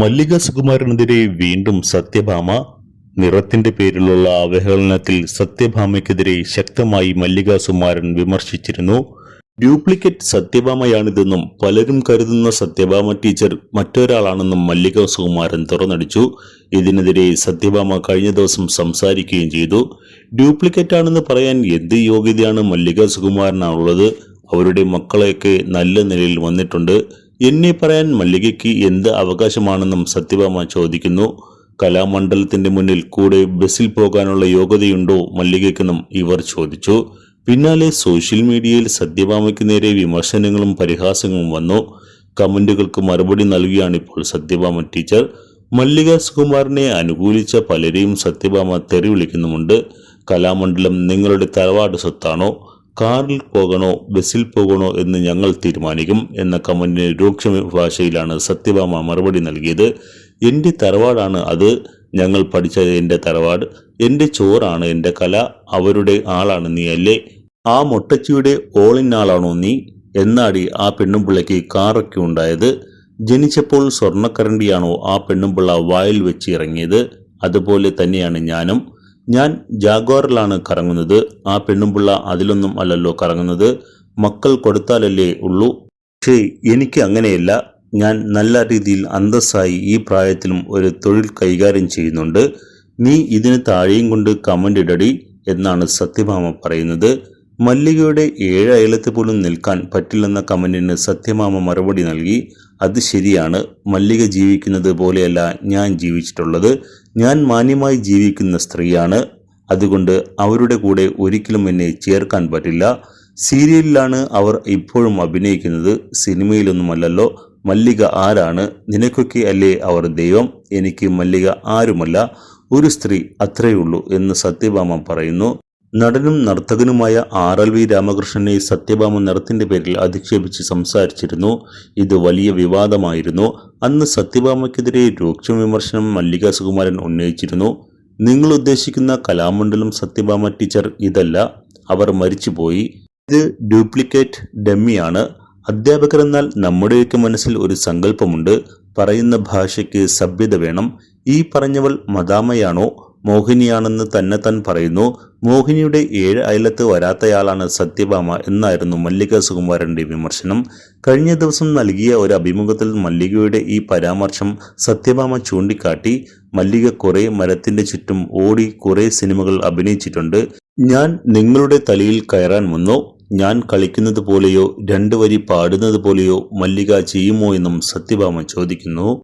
മല്ലിക സുകുമാരനെതിരെ വീണ്ടും സത്യഭാമ. നിറത്തിന്റെ പേരിലുള്ള അവഹേളനത്തിൽ സത്യഭാമയ്ക്കെതിരെ ശക്തമായി മല്ലിക സുകുമാരൻ വിമർശിച്ചിരുന്നു. ഡ്യൂപ്ലിക്കേറ്റ് സത്യഭാമയാണിതെന്നും പലരും കരുതുന്ന സത്യഭാമ ടീച്ചർ മറ്റൊരാളാണെന്നും മല്ലിക സുകുമാരൻ തുറന്നടിച്ചു. ഇതിനെതിരെ സത്യഭാമ കഴിഞ്ഞ ദിവസം സംസാരിക്കുകയും ചെയ്തു. ഡ്യൂപ്ലിക്കേറ്റ് ആണെന്ന് പറയാൻ എന്ത് യോഗ്യതയാണ് മല്ലിക സുകുമാരനാണുള്ളത് അവരുടെ മക്കളെയൊക്കെ നല്ല നിലയിൽ വന്നിട്ടുണ്ട്. എന്നെ പറയാൻ മല്ലികയ്ക്ക് എന്ത് അവകാശമാണെന്നും സത്യഭാമ ചോദിക്കുന്നു. കലാമണ്ഡലത്തിന്റെ മുന്നിൽ കൂടെ ബസ്സിൽ പോകാനുള്ള യോഗ്യതയുണ്ടോ മല്ലികയ്ക്കെന്നും ഇവർ ചോദിച്ചു. പിന്നാലെ സോഷ്യൽ മീഡിയയിൽ സത്യഭാമയ്ക്ക് നേരെ വിമർശനങ്ങളും പരിഹാസങ്ങളും വന്നു. കമന്റുകൾക്ക് മറുപടി നൽകിയാണിപ്പോൾ സത്യഭാമ ടീച്ചർ. മല്ലിക സുകുമാരനെ അനുകൂലിച്ച പലരെയും സത്യഭാമ തെറി വിളിക്കുന്നുമുണ്ട്. കലാമണ്ഡലം നിങ്ങളുടെ തറവാട് സ്വത്താണോ? കാറിൽ പോകണോ ബസ്സിൽ പോകണോ എന്ന് ഞങ്ങൾ തീരുമാനിക്കും എന്ന കമന്റിന് രൂക്ഷ ഭാഷയിലാണ് സത്യഭാമ മറുപടി നൽകിയത്. എന്റെ തറവാടാണ് അത്. ഞങ്ങൾ പഠിച്ചത് എന്റെ തറവാട്. എന്റെ ചോറാണ് എന്റെ കല. അവരുടെ ആളാണ് നീ അല്ലേ? ആ മൊട്ടച്ചിയുടെ ഓളിനാളാണോ നീ? എന്നാടി ആ പെണ്ണുമ്പിള്ളയ്ക്ക് കാറൊക്കെ ഉണ്ടായത്. ജനിച്ചപ്പോൾ സ്വർണക്കരണ്ടിയാണോ ആ പെണ്ണുമ്പിള്ള വായിൽ വെച്ച് ഇറങ്ങിയത്? അതുപോലെ തന്നെയാണ് ഞാനും. ഞാൻ ജാഗ്വാറിലാണ് കറങ്ങുന്നത്. ആ പെണ്ണുമ്പിള്ള അതിലൊന്നും അല്ലല്ലോ കറങ്ങുന്നത്. മക്കൾ കൊടുത്താലല്ലേ ഉള്ളൂ. പക്ഷേ എനിക്ക് അങ്ങനെയല്ല. ഞാൻ നല്ല രീതിയിൽ അന്തസ്സായി ഈ പ്രായത്തിലും ഒരു തൊഴിൽ കൈകാര്യം ചെയ്യുന്നുണ്ട്. നീ ഇതിന് താഴെയും കൊണ്ട് കമന്റ് ഇടടി എന്നാണ് സത്യഭാമ പറയുന്നത്. മല്ലികയുടെ ഏഴ് അയലത്ത് പോലും നിൽക്കാൻ പറ്റില്ലെന്ന കമന്റിന് സത്യമാമ മറുപടി നൽകി. അത് ശരിയാണ്. മല്ലിക ജീവിക്കുന്നത് പോലെയല്ല ഞാൻ ജീവിച്ചിട്ടുള്ളത്. ഞാൻ മാന്യമായി ജീവിക്കുന്ന സ്ത്രീയാണ്. അതുകൊണ്ട് അവരുടെ കൂടെ ഒരിക്കലും എന്നെ ചേർക്കാൻ പറ്റില്ല. സീരിയലിലാണ് അവർ ഇപ്പോഴും അഭിനയിക്കുന്നത്. സിനിമയിലൊന്നുമല്ലല്ലോ. മല്ലിക ആരാണ്? നിനക്കൊക്കെ അല്ലേ അവർ ദൈവം? എനിക്ക് മല്ലിക ആരുമല്ല. ഒരു സ്ത്രീ അത്രയുള്ളൂ എന്ന് സത്യഭാമ പറയുന്നു. നടനും നർത്തകനുമായ ആർ എൽ വി രാമകൃഷ്ണനെ സത്യഭാമ നിറത്തിന്റെ പേരിൽ അധിക്ഷേപിച്ച് സംസാരിച്ചിരുന്നു. ഇത് വലിയ വിവാദമായിരുന്നു. അന്ന് സത്യഭാമയ്ക്കെതിരെ രൂക്ഷ വിമർശനം മല്ലിക സുകുമാരൻ ഉന്നയിച്ചിരുന്നു. നിങ്ങൾ ഉദ്ദേശിക്കുന്ന കലാമണ്ഡലം സത്യഭാമ ടീച്ചർ ഇതല്ല. അവർ മരിച്ചുപോയി. ഇത് ഡ്യൂപ്ലിക്കേറ്റ് ഡമ്മിയാണ്. അധ്യാപകർ എന്നാൽ നമ്മുടെയൊക്കെ മനസ്സിൽ ഒരു സങ്കല്പമുണ്ട്. പറയുന്ന ഭാഷയ്ക്ക് സഭ്യത വേണം. ഈ പറഞ്ഞവൾ മദാമയാണോ? മോഹിനിയാണെന്ന് തന്നെ താൻ പറയുന്നു. മോഹിനിയുടെ ഏഴ് അയലത്ത് വരാത്തയാളാണ് സത്യഭാമ എന്നായിരുന്നു മല്ലിക സുകുമാരന്റെ വിമർശനം. കഴിഞ്ഞ ദിവസം നൽകിയ ഒരു അഭിമുഖത്തിൽ മല്ലികയുടെ ഈ പരാമർശം സത്യഭാമ ചൂണ്ടിക്കാട്ടി. മല്ലിക കുറെ മരത്തിന്റെ ചുറ്റും ഓടി കുറെ സിനിമകൾ അഭിനയിച്ചിട്ടുണ്ട്. ഞാൻ നിങ്ങളുടെ തലയിൽ കയറാൻ വന്നു. ഞാൻ കളിക്കുന്നത് പോലെയോ രണ്ടു വരി പാടുന്നത് പോലെയോ മല്ലിക ചെയ്യുമോ എന്നും സത്യഭാമ ചോദിക്കുന്നു.